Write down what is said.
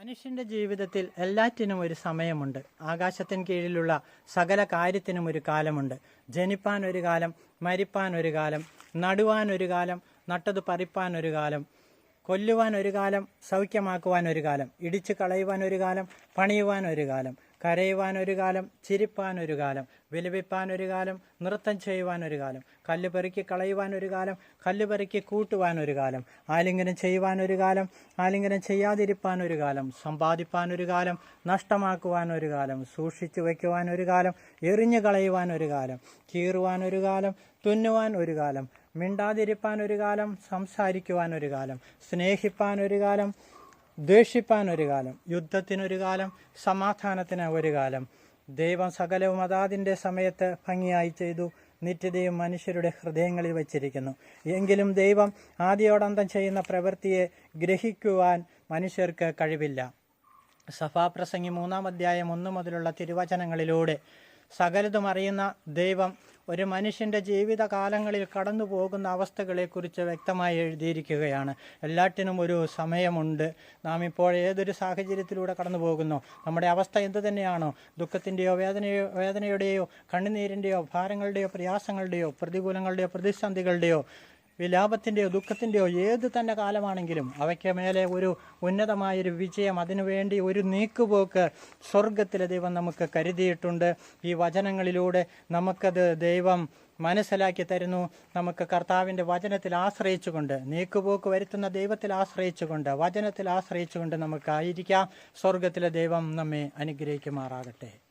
മനുഷ്യന്റെ ജീവിതത്തിൽ എല്ലാറ്റിനും ഒരു സമയമുണ്ട്. ആകാശത്തിന് കീഴിലുള്ള സകല കാര്യത്തിനും ഒരു കാലമുണ്ട്. ജനിപ്പാൻ ഒരു കാലം മരിപ്പാൻ ഒരു കാലം നടുവാൻ ഒരു കാലം നട്ടത് പറിപ്പാൻ ഒരു കാലം കൊല്ലുവാൻ ഒരു കാലം സൗഖ്യമാക്കുവാൻ ഒരു കാലം ഇടിച്ചു കളയുവാൻ ഒരു കാലം പണിയുവാൻ ഒരു കാലം. കരയുവാൻ ഒരു കാലം ചിരിപ്പാൻ ഒരു കാലം വിലപിപ്പാൻ ഒരു കാലം നൃത്തം ചെയ്യുവാൻ ഒരു കാലം കല്ല് പെറുക്കി കളയുവാൻ ഒരു കാലം കല്ല് പെറുക്കി കൂട്ടുവാൻ ഒരു കാലം ആലിംഗനം ചെയ്യുവാൻ ഒരു കാലം ആലിംഗനം ചെയ്യാതിരിപ്പാൻ ഒരു കാലം സമ്പാദിപ്പാൻ ഒരു കാലം നഷ്ടമാക്കുവാൻ ഒരു കാലം സൂക്ഷിച്ചു വയ്ക്കുവാൻ ഒരു കാലം എറിഞ്ഞു കളയുവാൻ ഒരു കാലം കീറുവാൻ ഒരു കാലം തുന്നുവാൻ ഒരു കാലം മിണ്ടാതിരിപ്പാൻ ഒരു കാലം സംസാരിക്കുവാൻ ഒരു കാലം സ്നേഹിപ്പാൻ ഒരു കാലം ദ്വേഷിപ്പാൻ ഒരു കാലം യുദ്ധത്തിനൊരു കാലം സമാധാനത്തിന് ഒരു കാലം ദൈവം സകലവും അതാതിന്റെ സമയത്ത് ഭംഗിയായി ചെയ്തു നിത്യതയും മനുഷ്യരുടെ ഹൃദയങ്ങളിൽ വച്ചിരിക്കുന്നു. എങ്കിലും ദൈവം ആദ്യോടന്തം ചെയ്യുന്ന പ്രവൃത്തിയെ ഗ്രഹിക്കുവാൻ മനുഷ്യർക്ക് കഴിവില്ല. സഭാപ്രസംഗി മൂന്നാം അധ്യായം ഒന്ന് മുതലുള്ള തിരുവചനങ്ങളിലൂടെ സകലതും അറിയുന്ന ദൈവം ഒരു മനുഷ്യന്റെ ജീവിതകാലങ്ങളിൽ കടന്നു പോകുന്ന അവസ്ഥകളെക്കുറിച്ച് വ്യക്തമായി എഴുതിയിരിക്കുകയാണ്. എല്ലാറ്റിനും ഒരു സമയമുണ്ട്. നാം ഇപ്പോൾ ഏതൊരു സാഹചര്യത്തിലൂടെ കടന്നു പോകുന്നു നമ്മുടെ അവസ്ഥ എന്തു തന്നെയാണോ? ദുഃഖത്തിന്റെയോ വേദനയോ വേദനയുടെയോ കണ്ണുനീരിന്റെയോ ഭാരങ്ങളുടെയോ പ്രയാസങ്ങളുടെയോ പ്രതികൂലങ്ങളുടെയോ പ്രതിസന്ധികളുടെയോ വിലാപത്തിന്റെയോ ദുഃഖത്തിന്റെയോ ഏത് തന്നെ കാലമാണെങ്കിലും അവയ്ക്ക് മേലെ ഒരു ഉന്നതമായൊരു വിജയം അതിനുവേണ്ടി ഒരു നീക്കുപോക്ക് സ്വർഗത്തിലെ ദൈവം നമുക്ക് കരുതിയിട്ടുണ്ട്. ഈ വചനങ്ങളിലൂടെ നമുക്കത് ദൈവം മനസ്സിലാക്കി തരുന്നു. നമുക്ക് കർത്താവിന്റെ വചനത്തിൽ ആശ്രയിച്ചുകൊണ്ട് നീക്കുപോക്ക് വരുത്തുന്ന ദൈവത്തിൽ ആശ്രയിച്ചുകൊണ്ട് വചനത്തിൽ ആശ്രയിച്ചുകൊണ്ട് നമുക്കായിരിക്കാം സ്വർഗത്തിലെ ദൈവം നമ്മെ അനുഗ്രഹിക്കുമാറാകട്ടെ.